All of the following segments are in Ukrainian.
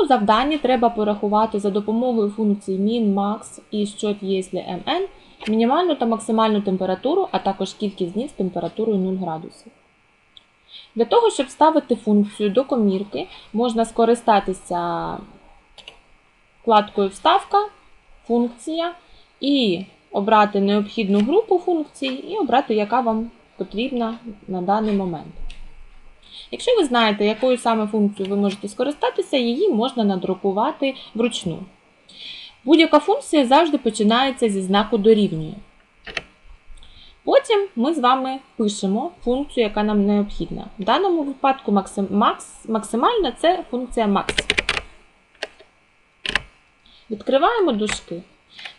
цьому завданні треба порахувати за допомогою функцій min, max і що якщо mn мінімальну та максимальну температуру, а також кількість днів з температурою 0 градусів. Для того, щоб ставити функцію до комірки, можна скористатися вкладкою Вставка, функція і обрати необхідну групу функцій і обрати, яка вам потрібна на даний момент. Якщо ви знаєте, якою саме функцією ви можете скористатися, її можна надрукувати вручну. Будь-яка функція завжди починається зі знаку дорівнює. Потім ми з вами пишемо функцію, яка нам необхідна. В даному випадку максимальна це функція max. Відкриваємо дужки.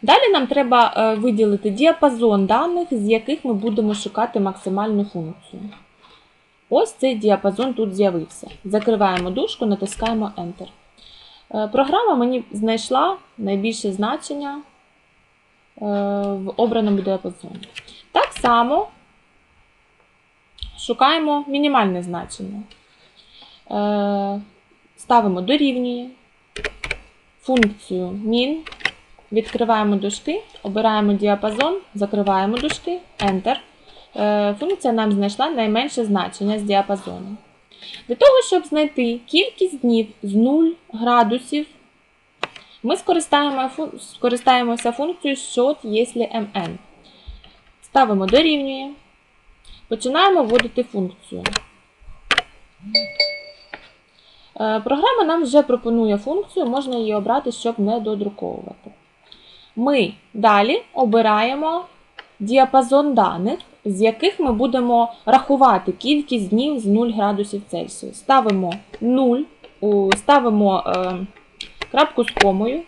Далі нам треба е, виділити діапазон даних, з яких ми будемо шукати максимальну функцію. Ось цей діапазон тут з'явився. Закриваємо дужку, натискаємо Enter. Е, Програма мені знайшла найбільше значення е, в обраному діапазоні. Так само шукаємо мінімальне значення. Е, Ставимо дорівнює функцію min, відкриваємо дужки, обираємо діапазон, закриваємо дужки, Enter. Е, Функція нам знайшла найменше значення з діапазону. Для того, щоб знайти кількість днів з 0 градусів, ми скористаємося функцією short, якщо mn. Ставимо дорівнює. Починаємо вводити функцію. Е, Програма нам вже пропонує функцію, можна її обрати, щоб не додруковувати. Ми далі обираємо діапазон даних, з яких ми будемо рахувати кількість днів з 0 градусів Цельсію. Ставимо 0, ставимо е, крапку з комою.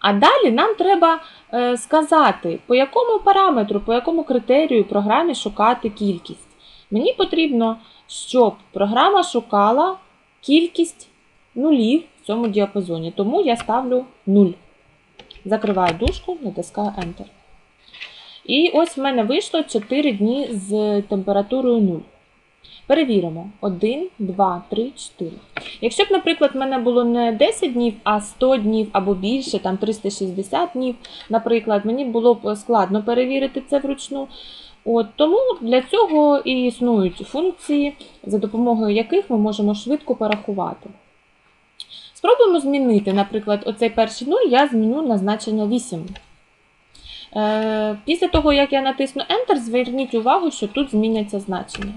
А далі нам треба е, сказати, по якому параметру, по якому критерію програмі шукати кількість. Мені потрібно, щоб програма шукала кількість нулів в цьому діапазоні, тому я ставлю 0. Закриваю дужку, натискаю Enter. І ось в мене вийшло 4 дні з температурою 0. Перевіримо. 1, 2, 3, 4. Якщо б, наприклад, в мене було не 10 днів, а 100 днів або більше, там 360 днів, наприклад, мені було б складно перевірити це вручну. От, тому для цього і існують функції, за допомогою яких ми можемо швидко порахувати. Спробуємо змінити, наприклад, оцей перший 0 я зміню на значення 8. Е, Після того, як я натисну Enter, зверніть увагу, що тут зміняться значення.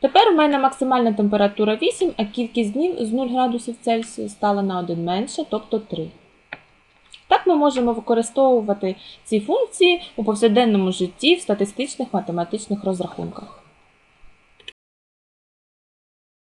Тепер у мене максимальна температура 8, а кількість днів з 0 градусів Цельсію стала на 1 менше, тобто 3. Так ми можемо використовувати ці функції у повсякденному житті в статистичних математичних розрахунках.